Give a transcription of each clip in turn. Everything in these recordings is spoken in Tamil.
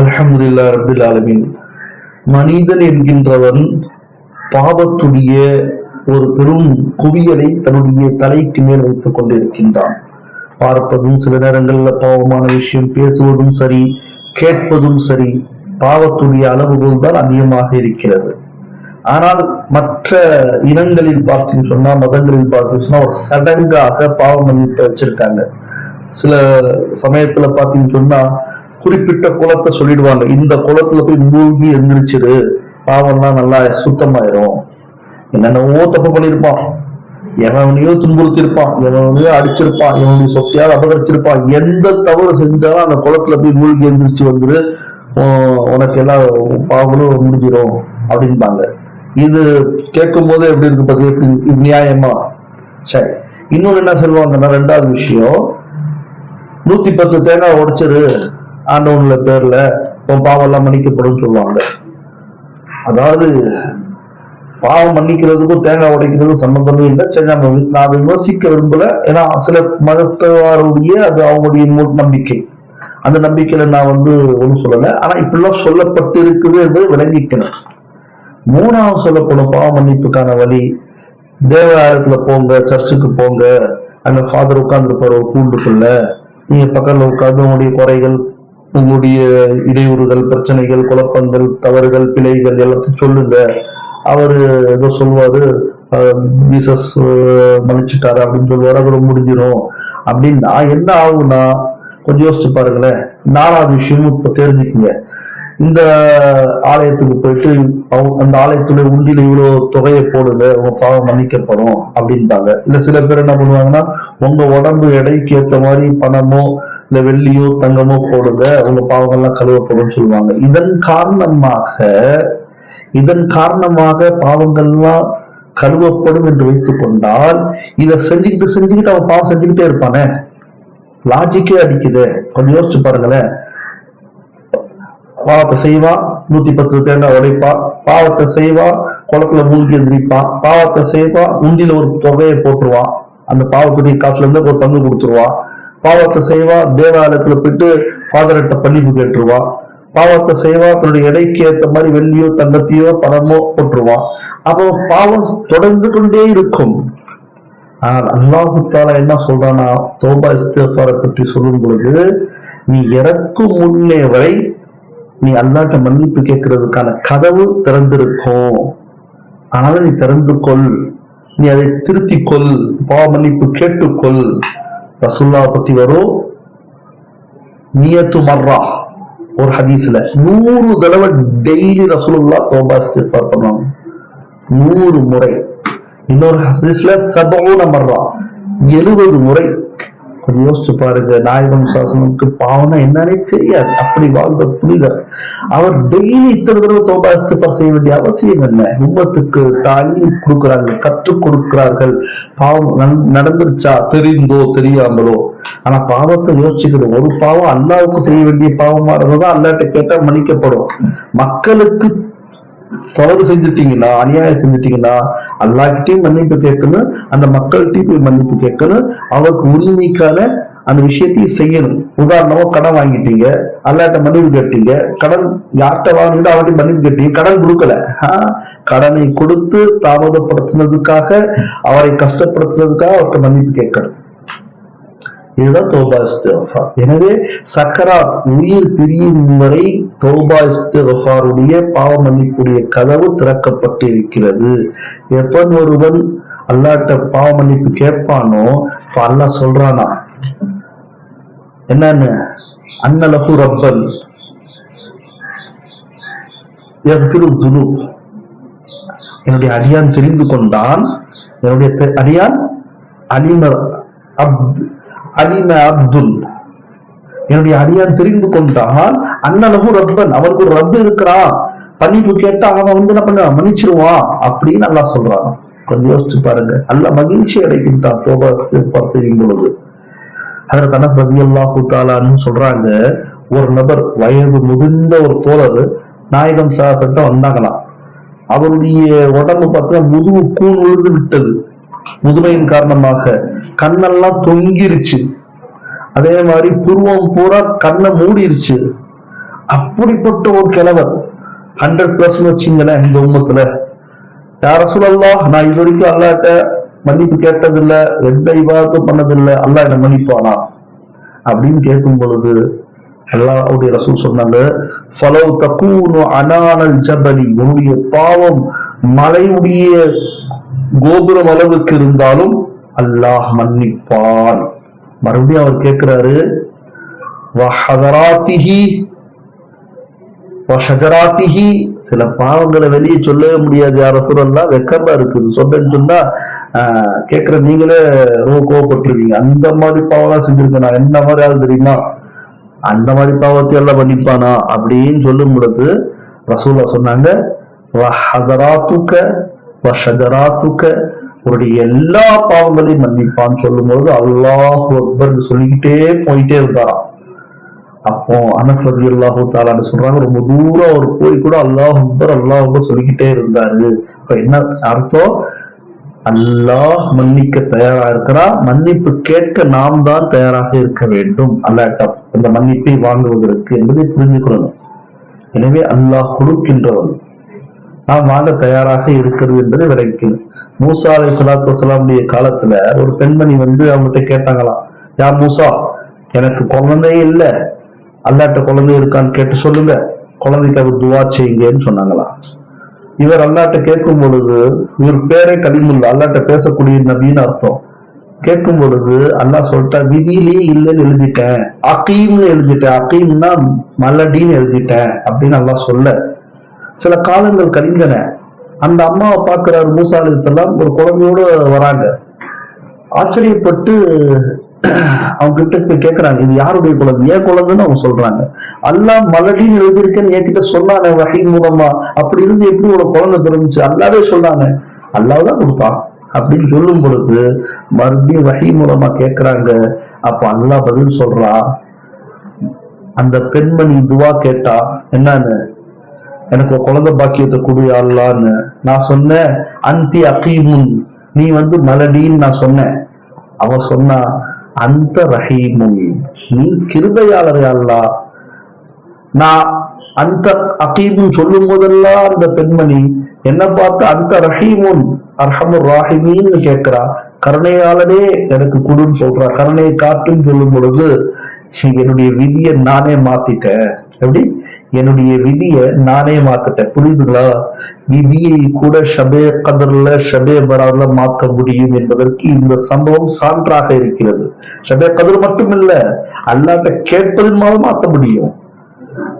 அலமதுல்லா ரபில் ஆலமின். மனிதன் என்கின்றவன் பாவத்துடைய ஒரு பெரும் குவியலை தன்னுடைய தலைக்கு மேல் வைத்துக் கொண்டிருக்கின்றான். பார்ப்பதும் சில நேரங்கள்ல பாவமான விஷயம் பேசுவதும் சரி கேட்பதும் சரி பாவத்துடைய அளவுகோல் தான் அதிகமாக இருக்கிறது. ஆனால் மற்ற இனங்களில் பார்த்தீங்கன்னு சொன்னா மதங்களில் பார்த்தீங்கன்னு சொன்னா ஒரு சடங்காக பாவ மன்னிப்பை வச்சிருக்காங்க. சில சமயத்துல பாத்தீங்கன்னு சொன்னா குறிப்பிட்ட குளத்தை சொல்லிடுவாங்க. இந்த குளத்துல போய் மூழ்கி எந்திரிச்சிரு பாவம்லாம் நல்லா சுத்தமாயிரும். என்னென்னவோ தப்பு பண்ணிருப்பான் எவனையோ துன்புறுத்திருப்பான் எவனையோ அடிச்சிருப்பான். எவனையும் சொத்தையால் அபகரிச்சிருப்பான். எந்த தவறு செஞ்சாலும் அந்த குளத்துல போய் மூழ்கி எந்திரிச்சு வந்துரு. உனக்கு எல்லாம் பாவங்களும் முடிஞ்சிடும் அப்படின்பாங்க இது கேட்கும் போது எப்படி இருக்கு பாத்தீங்க இது நியாயமா? சரி இன்னொன்னு என்ன சொல்லுவாங்கன்னா ரெண்டாவது விஷயம். நூத்தி பத்து தேங்காய் உடைச்சிரு. ஆண்டவன்ல பேர்ல உன் பாவம் எல்லாம் மன்னிக்கப்படும் சொல்லுவாங்க. அதாவது பாவம் மன்னிக்கிறதுக்கும் தேங்காய் உடைக்கிறதுக்கும் சம்பந்தமே இல்லை. சரி நம்ம நான் அதை விமர்சிக்க விரும்பல. ஏன்னா சில மதத்தவாருடைய அது அவங்களுடைய மூ- நம்பிக்கை. அந்த நம்பிக்கையில நான் வந்து ஒன்றும் சொல்லலை. ஆனா இப்படிலாம் சொல்லப்பட்டு இருக்குது என்பதை விளங்கிக்கணும். மூணாவது சொல்லப்படும் பாவ மன்னிப்புக்கான வழி தேவாலயத்துல போங்க சர்ச்சுக்கு போங்க அங்க ஃபாதர் உட்கார்ந்து ஒரு கூண்டுக்குள்ள. நீங்க பக்கத்துல உட்கார்ந்து உங்களுடைய குறைகள் உங்களுடைய இடையூறுகள் பிரச்சனைகள் குழப்பங்கள் தவறுகள் பிழைகள் எல்லாத்தையும் சொல்லுங்க. அவரு ஏதோ சொல்லுவாரு ஜீசஸ் மன்னிச்சுட்டாரு அப்படின்னு சொல்லுவாரு அப்புறம் முடிஞ்சிடும் அப்படின்னா என்ன ஆகும்னா கொஞ்சம் யோசிச்சு பாருங்களேன். நாலாவது விஷயமும் இப்ப தெரிஞ்சுக்கங்க. இந்த ஆலயத்துக்கு போயிட்டு அவங்க- அந்த ஆலயத்துல உண்டியில இவ்வளவு தொகையை போடுங்க உங்க பாவம் மன்னிக்கப்படும் அப்படின்ட்டாங்க இல்ல சில பேர் என்ன பண்ணுவாங்கன்னா உங்க உடம்பு எடைக்கு ஏத்த மாதிரி பணமோ இல்ல வெள்ளியோ தங்கமோ போடுங்க உங்க பாவங்கள்லாம் கழுவப்படும் சொல்லுவாங்க. இதன் காரணமாக இதன் காரணமாக பாவங்கள்லாம் கழுவப்படும் என்று வைத்துக் கொண்டால் இதை செஞ்சுக்கிட்டு செஞ்சுக்கிட்டு அவன் பாவம் செஞ்சுக்கிட்டே இருப்பானே? லாஜிக்கே அடிக்குது. கொஞ்சம் யோசிச்சு பாருங்களேன். பாவத்தை செய்வான் நூத்தி பத்து தேங்காய் உடைப்பான் பாவத்தை செய்வான் குளத்துல மூழ்கி எந்திரிப்பான் பாவத்தை செய்வான் உண்டியில ஒரு தொகையை போட்டுருவான் அந்த பாவத்துடைய காசுல இருந்து ஒரு பங்கு கொடுத்துருவான் பாவத்தை செய்வா தேவாலயத்துல போயிட்டு ஃபாதர்கிட்ட பள்ளிப்பு கேட்டுருவா. பாவத்தை செய்வா தன்னுடைய எடைக்கு ஏத்த மாதிரி வெள்ளியோ தங்கத்தையோ பணமோ போட்டுருவான் அப்போ பாவம் தொடர்ந்து கொண்டே இருக்கும். ஆனால் அல்லாஹு தாலா என்ன சொல்றானா தோபா இஸ்திஃபாரை பற்றி சொல்லும் பொழுது நீ இறக்கும் முன்னே வரை நீ அல்லாட்ட மன்னிப்பு கேட்கறதுக்கான கதவு திறந்திருக்கும். ஆனாலும் நீ திறந்து கொள். நீ அதை திருத்திக் கொள். பாவ மன்னிப்பு கேட்டுக்கொள் ரசுல்லா பத்தி வரும். நியத்து மர்ரா ஒரு ஹதீஸ்ல. நூறு தடவை டெய்லி ரசூலுல்லா தோபா இஸ்திஃபார் பண்ணுவாங்க நூறு முறை. இன்னொரு ஹதீஸ்ல சபோன மர்ரா எழுபது முறை. கொஞ்சம் யோசிச்சு பாருங்க நாயகம் சாசனுக்கு பாவனா என்னன்னே தெரியாது. அப்படி வாழ்ந்த புனிதர். அவர் டெய்லி இத்தனை தடவை தோபா செய்ய வேண்டிய அவசியம் என்ன? உம்மத்துக்கு தாலீம் கொடுக்கிறார்கள் கற்றுக் கொடுக்கிறார்கள். பாவம் நடந்துருச்சா? தெரிந்தோ தெரியாமலோ. ஆனா பாவத்தை யோசிச்சுக்கிறது ஒரு பாவம் அல்லாவுக்கு செய்ய வேண்டிய பாவமா இருந்ததா அல்லாட்ட கேட்டா மன்னிக்கப்படும். மக்களுக்கு தவறு செஞ்சுட்டீங்கன்னா அநியாயம் செஞ்சுட்டீங்கன்னா எல்லார்கிட்டயும் மன்னிப்பு கேட்கணும் அந்த மக்கள்கிட்டையும் போய் மன்னிப்பு கேட்கணும். அவருக்கு உரிமைக்கான அந்த விஷயத்தையும் செய்யணும். உதாரணமா கடன் வாங்கிட்டீங்க அல்லாட்ட மன்னிப்பு கேட்டீங்க. கடன் யார்கிட்ட வாங்கிட்டு அவர்கிட்ட மன்னிப்பு கேட்டீங்க. கடன் கொடுக்கல. ஆஹ், கடனை கொடுத்து தாமதப்படுத்தினதுக்காக அவரை கஷ்டப்படுத்தினதுக்காக அவர்கிட்ட மன்னிப்பு கேட்கணும். இதுதான் தௌபா இஸ்திஃபா எனவே சக்கராத் உயிர் பிரியும் வரை தௌபா இஸ்திஃபாருடைய பாவ மன்னிப்புடைய கதவு திறக்கப்பட்டு இருக்கிறது எப்பன் ஒருவன் அல்லாட்ட பாவ மன்னிப்பு கேட்பானோ இப்ப அல்லா சொல்றானா? என்னன்னு? அன்னலகு ரப்பன். எவ்விரு துனு என்னுடைய அடியான் தெரிந்து கொண்டான். என்னுடைய அடியான் அலிமர் அப்து அலிம அப்துல். என்னுடைய அடியான் தெரிந்து கொண்டான். அண்ணனகு ரப்பன் அவருக்கு ஒரு ரப்பு இருக்கிறான். மன்னிப்பு கேட்டா அவன் வந்து என்ன பண்ண மன்னிச்சிருவான் அப்படின்னு நல்லா சொல்றான். கொஞ்சம் யோசிச்சு பாருங்க. அல்ல மகிழ்ச்சி அடைக்கின்றான் தோபா செய்யும் பொழுது. அதில் தனஸ் ரவி அல்லா தாலான்னு சொல்றாங்க ஒரு நபர் வயது முதிர்ந்த ஒரு தோழர் நாயகம் சாசட்ட வந்தாங்களாம். அவருடைய உடம்பு பார்த்தா முதுகு கூழ் விழுந்து விட்டது. முதுமையின் காரணமாக கண்ணெல்லாம் தொங்கிருச்சு. அதே மாதிரி புருவம் பூரா கண்ணை மூடிருச்சு. அப்படிப்பட்ட ஒரு கிழவர் ஹண்ட்ரட் பிளஸ் வச்சுங்களேன் இந்த உம்மத்துல. யார சொல்லலாம் நான் இது வரைக்கும் அல்லாட்ட மன்னிப்பு கேட்டதில்ல எந்த விவாதத்தும் பண்ணதில்லை அல்லா என்ன மன்னிப்பானா? அப்படின்னு கேட்கும் பொழுது அல்லாவுடைய ரசூல் சொன்னாங்க ஃபலவ் தக்கூனு அனானல் ஜபலி உன்னுடைய பாவம் மலையுடைய கோபுரம் அளவுக்கு இருந்தாலும் அல்லாஹ் மன்னிப்பான். மறுபடியும் அவர் கேட்கிறாரு வஹதராத்திஹி சில பாவங்களை வெளியே சொல்லவே முடியாது யார சொல்லலாம் வெக்கமா இருக்குது. சொன்னேன்னு சொன்னா ஆஹ், கேட்கிற நீங்களே ரொம்ப கோவப்பட்டிருக்கீங்க அந்த மாதிரி பாவம்லாம் செஞ்சிருக்கேன் நான். என்ன மாதிரி ஆள் தெரியுமா? அந்த மாதிரி பாவத்தை எல்லாம் பண்ணிப்பானா அப்படின்னு சொல்லும் பொழுது ரசூலா சொன்னாங்க வஹதராத்துக்க உன்னுடைய எல்லா பாவங்களையும் மன்னிப்பான்னு சொல்லும்போது அல்லாஹ் அக்பர் சொல்லிக்கிட்டே போயிட்டே இருந்தாராம். அப்போ அனஸ் ரதி அல்லாஹு தாலான்னு சொல்றாங்க ரொம்ப தூரம் அவர் போய் கூட அல்லாஹ் அக்பர் அல்லாஹ் அக்பர் சொல்லிக்கிட்டே இருந்தாரு. இப்ப என்ன அர்த்தம்? அல்லாஹ் மன்னிக்க தயாரா இருக்கிறா? மன்னிப்பு கேட்க நாம் தான் தயாராக இருக்க வேண்டும். அல்லாட்டம் இந்த மன்னிப்பை வாங்குவதற்கு என்பதை புரிந்து கொள்ளணும். எனவே அல்லாஹ் கொடுக்கின்றவன். நாம் வாங்க தயாராக இருக்கிறது என்பதை விளக்கணும் மூசா அலை சலாத்து வசலாமுடைய காலத்துல ஒரு பெண்மணி வந்து அவங்ககிட்ட கேட்டாங்களாம் யா மூசா எனக்கு குழந்தையே இல்ல. அல்லாட்ட குழந்தை இருக்கான்னு கேட்டு சொல்லுங்க. குழந்தைக்காக துவா செய்யுங்கன்னு சொன்னாங்களாம். இவர் அல்லாட்ட கேட்கும் பொழுது இவர் பேரே கலிமுல்ல அல்லாட்ட பேசக்கூடிய நபின்னு அர்த்தம். கேட்கும் பொழுது அல்லாஹ் சொல்லிட்டா விதியிலேயே இல்லைன்னு எழுதிட்டேன். அக்கீம்னு எழுதிட்டேன். அக்கீம்னா மல்லடின்னு எழுதிட்டேன். அப்படின்னு அல்லாஹ் சொல்ல சில காலங்கள் கழிந்தன. அந்த அம்மாவை பார்க்கிறாரு மூசா அலிசல்லாம் ஒரு குழந்தையோட வராங்க. ஆச்சரியப்பட்டு அவங்க கிட்ட போய் இது யாருடைய குழந்தை? ஏன் குழந்தைன்னு அவங்க சொல்றாங்க. அல்லாஹ் மலடின்னு எழுதியிருக்கேன்னு என்கிட்ட சொன்னானே வகை மூலமா. அப்படி இருந்து எப்படி ஒரு குழந்தை பிறந்துச்சு? அல்லாவே சொன்னாங்க அல்லாஹ் தான் கொடுத்தான் அப்படின்னு சொல்லும் பொழுது மறுபடியும் வகை மூலமா கேட்கிறாங்க அப்ப அல்லாஹ் பதில் சொல்றா. அந்த பெண்மணி துவா கேட்டா என்னன்னு? எனக்கு குழந்தை பாக்கியத்தை கொடு அல்லான்னு. நான் சொன்னேன் அந்தி அகீமுன். நீ வந்து மலடின்னு நான் சொன்னேன். அவ சொன்னா அந்த ரஹீமுன். நீ கிருபையாளர் அல்லா. நான் அந்த அகீமுன் சொல்லும் போதெல்லாம் அந்த பெண்மணி என்ன பார்த்து அந்த ரஹீமுன் அர்ஹமுர் ராஹிமின்னு கேட்கிறா. கருணையாளனே எனக்கு குடுன்னு சொல்றா. கருணையை காட்டுன்னு சொல்லும் பொழுது என்னுடைய விதியை நானே மாத்திட்டேன். எப்படி? என்னுடைய விதியை நானே மாத்திட்டேன். புரியுதுங்களா? விதியை கூட ஷபே கதர்ல ஷபே பரார்ல மாற்ற முடியும் என்பதற்கு இந்த சம்பவம் சான்றாக இருக்கிறது. ஷபே கதர் மட்டுமில்ல அல்லாட்ட கேட்பதன் மூலம் மாற்ற முடியும்.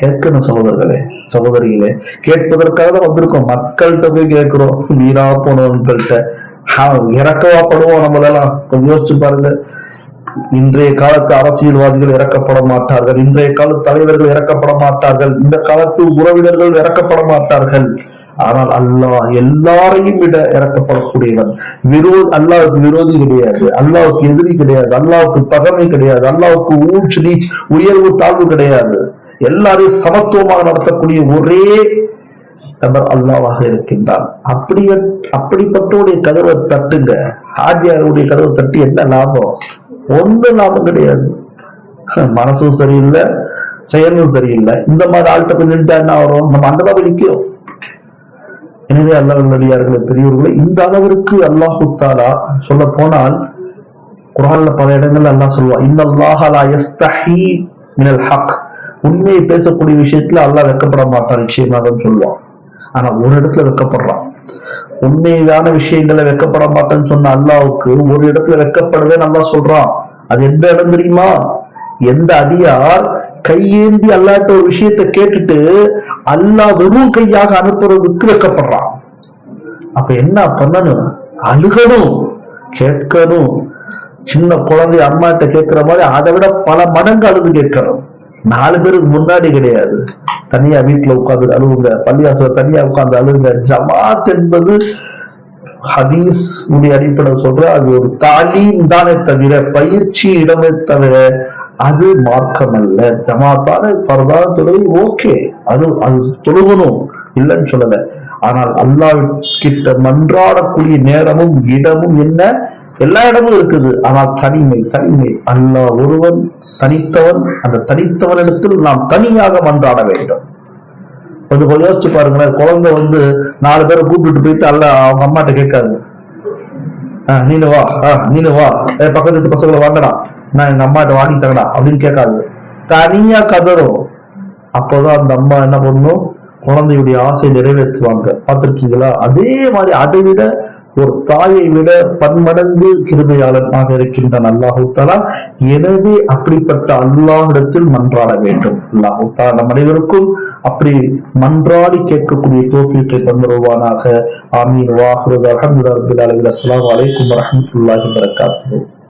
கேட்கணும் சகோதரர்களே சகோதரிகளே கேட்பதற்காக தான் வந்திருக்கோம். மக்கள்கிட்ட போய் கேட்கிறோம். வீணா போனவங்கள்ட்ட இறக்கவா படுவோம் நம்மளெல்லாம். கொஞ்சம் யோசிச்சு பாருங்க. இன்றைய காலத்து அரசியல்வாதிகள் இறக்கப்பட மாட்டார்கள். இன்றைய கால தலைவர்கள் இறக்கப்பட மாட்டார்கள். இந்த காலத்து உறவினர்கள் இறக்கப்பட மாட்டார்கள். ஆனால் அல்லாஹ் எல்லாரையும் விட இறக்கப்படக்கூடியவன் விரோத அல்லாவுக்கு விரோதி கிடையாது. அல்லாவுக்கு எதிரி கிடையாது. அல்லாவுக்கு பகமை கிடையாது. அல்லாவுக்கு ஊழ்ச்சி நீச் உயர்வு தாழ்வு கிடையாது. எல்லாரையும் சமத்துவமாக நடத்தக்கூடிய ஒரே நபர் அல்லாவாக இருக்கின்றான். அப்படி அப்படிப்பட்டோடைய கதவை தட்டுங்க. ஆஜியாருடைய கதவை தட்டி என்ன லாபம்? ஒன்றும் லாபம் கிடையாது. மனசும் சரியில்லை செயலும் சரியில்லை. இந்த மாதிரி ஆள்கிட்ட போய் நின்றுட்டா என்ன வரும் நம்ம அந்த மாதிரி நிற்கும் எனவே அல்லாஹ் நடிகார்களே பெரியவர்களே இந்த அளவிற்கு அல்லாஹு தாலா சொல்ல போனால் குரான்ல பல இடங்கள்ல அல்லாஹ் சொல்லுவான் இந்த அல்லாஹலா யஸ்தஹி மினல் ஹக். உண்மையை பேசக்கூடிய விஷயத்துல அல்லாஹ் வெக்கப்பட மாட்டான் நிச்சயமாக சொல்லுவான் ஆனா ஒரு இடத்துல வெக்கப்படுறான். உண்மையான விஷயங்களை வெக்கப்பட மாட்டேன்னு சொன்ன அல்லாவுக்கு ஒரு இடத்துல வெக்கப்படவே நல்லா சொல்றான். அது எந்த இடம் தெரியுமா? எந்த அடியார் கையேந்தி அல்லாட்ட ஒரு விஷயத்தை கேட்டுட்டு அல்லா வெறும் கையாக அனுப்புறதுக்கு வெக்கப்படுறான். அப்ப என்ன பண்ணணும் அழுகணும் கேட்கணும். சின்ன குழந்தை அம்மாட்ட கேட்கிற மாதிரி அதை விட பல மடங்கு அழுது கேட்கணும். நாலு பேருக்கு முன்னாடி கிடையாது. தனியா வீட்டுல உட்கார்ந்து அழுவுங்க. பள்ளியாசல தனியா உட்கார்ந்து அழுவுங்க. ஜமாத் என்பது ஹதீஸ் உடைய அடிப்படை சொல்ற அது ஒரு தாலீம் தானே தவிர பயிற்சி இடமே தவிர அது மார்க்கம் அல்ல ஜமாத்தான பரதான தொழுகை ஓகே. அது அது தொழுகணும். இல்லைன்னு சொல்லல. ஆனால் அல்லாஹ் கிட்ட மன்றாடக்கூடிய நேரமும் இடமும் என்ன? எல்லா இடமும் இருக்குது. ஆனால் தனிமை தனிமை. அல்ல ஒருவன் தனித்தவன். அந்த தனித்தவனிடத்தில் நாம் தனியாக மன்றாட வேண்டும். கொஞ்சம் கொஞ்சம் யோசிச்சு பாருங்களேன். குழந்தை வந்து நாலு பேரை கூப்பிட்டு போயிட்டு அல்ல அவங்க அம்மாட்ட கேட்காது. ஆஹ் நீனு வா. ஆஹ் நீனு வா. பக்கத்து வீட்டு பசங்களை வாங்கடா. நான் எங்க அம்மாட்ட வாங்கி தரடா அப்படின்னு கேட்காது. தனியா கதறும். அப்போதான் அந்த அம்மா என்ன பண்ணும்? குழந்தையுடைய ஆசையை நிறைவேற்றுவாங்க. பார்த்திருக்கீங்களா? அதே மாதிரி அதை விட ஒரு தாயை விட பன்மடங்கு கிருமையாளனாக இருக்கின்றான் அல்லாஹு தாலா எனவே அப்படிப்பட்ட அல்லாஹிடத்தில் மன்றாட வேண்டும். அல்லாஹு தாலா நம் அனைவருக்கும் அப்படி மன்றாடி கேட்கக்கூடிய தோப்பியத்தை தந்துருவானாக. ஆமீன். வாஹுரு அலமதுல்லாஹி அஸ்ஸலாமு வலைக்கும் வரமத்துல்லாஹி வரகாத்து